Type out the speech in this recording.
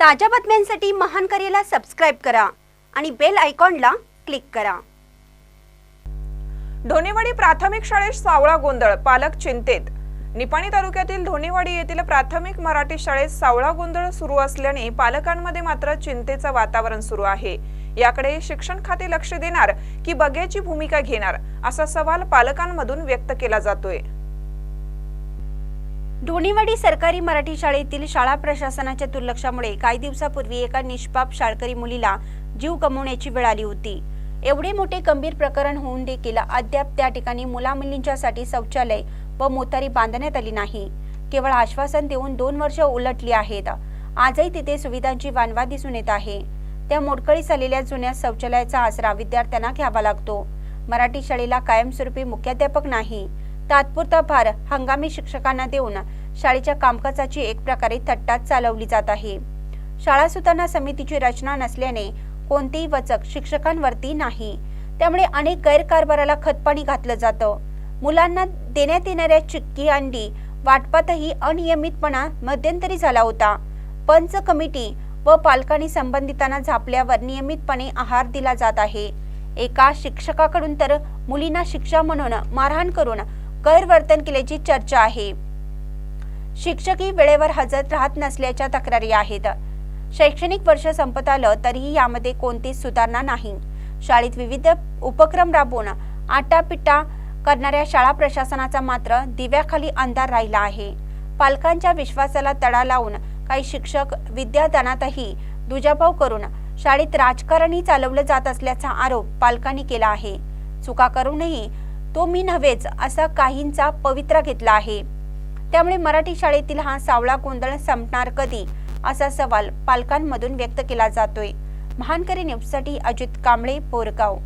ताज्या बातम्यांसाठी महान करेला सबस्क्राईब करा आणि बेल आयकॉनला क्लिक करा. धोनेवाडी प्राथमिक शाळेत सावळा गोंधळ पालक चिंतेत. निपाणी तालुक्यातील धोनेवाडी येथील प्राथमिक मराठी शाळेत सावळा गोंधळ सुरू असल्याने पालकांमध्ये मात्र चिंतेचं वातावरण सुरू आहे. याकडे शिक्षण खाते लक्ष देणार की बघ्याची भूमिका घेणार असा सवाल पालकांमधून व्यक्त केला जातोय. ढोणीवाडी सरकारी मराठी शाळेतील शाळा प्रशासनाच्या दुर्लक्षामुळे काही दिवसापूर्वी एका निष्पाप शाळकरी मुलीला जीव गमवण्याची वेळ आली होती. एवढे मोठे गंभीर प्रकरण होऊन देखील अद्याप त्या ठिकाणी मुलामुलींच्यासाठी शौचालय व मोतारी बांधण्यात आली नाही. केवळ आश्वासन देऊन दोन वर्ष उलटली आहेत. आजही तिथे सुविधांची वानवा दिसून येत आहे. त्या मोडकळीस आलेल्या जुन्या शौचालयाचा आसरा विद्यार्थ्यांना घ्यावा लागतो. मराठी शाळेला कायमस्वरूपी मुख्याध्यापक नाही. तात्पुरता भार हंगामी शिक्षकांना देऊन शाळेच्या कामकाजाची एक प्रकारे थट्टात चालवली जात आहे. शाळा सुधारणा समितीची रचना नसल्याने कोणतेही वचक शिक्षकांवरती नाही. त्यामुळे अनेक गैरकारभाराला खतपाणी घातलं जातं. मुलांना देण्यात येणाऱ्या चिक्की अंडी वाटपातही अनियमितपणा मध्यंतरी झाला होता. पंच कमिटी व पालकांनी संबंधितांना झापल्यावर नियमितपणे आहार दिला जात आहे. एका शिक्षकाकडून तर मुलींना शिक्षा म्हणून मारहाण करून गैरवर्तन केल्याची चर्चा आहे. शिक्षकही वेळेवर हजर राहत नसल्याच्या तक्रारी आहेत. शैक्षणिक वर्ष संपत आलं तरीही यामध्ये कोणतीच सुधारणा नाही. शाळेत विविध उपक्रम राबवून आटापिटा करणाऱ्या शाळा प्रशासनाचा मात्र दिव्याखाली अंधार राहिला आहे. पालकांच्या विश्वासाला तडा लावून काही शिक्षक विद्यादानातही दुजाभाव करून शाळेत राजकारणही चालवलं जात असल्याचा आरोप पालकांनी केला आहे. चुका करूनही तो मी नव्हेच असा काहींचा पवित्रा घेतला आहे. त्यामुळे मराठी शाळेतील हा सावळा गोंधळ संपणार कधी? असा सवाल पालकांमधून व्यक्त केला जातोय. महानकरी न्यूजसाठी अजित कांबळे बोरगाव.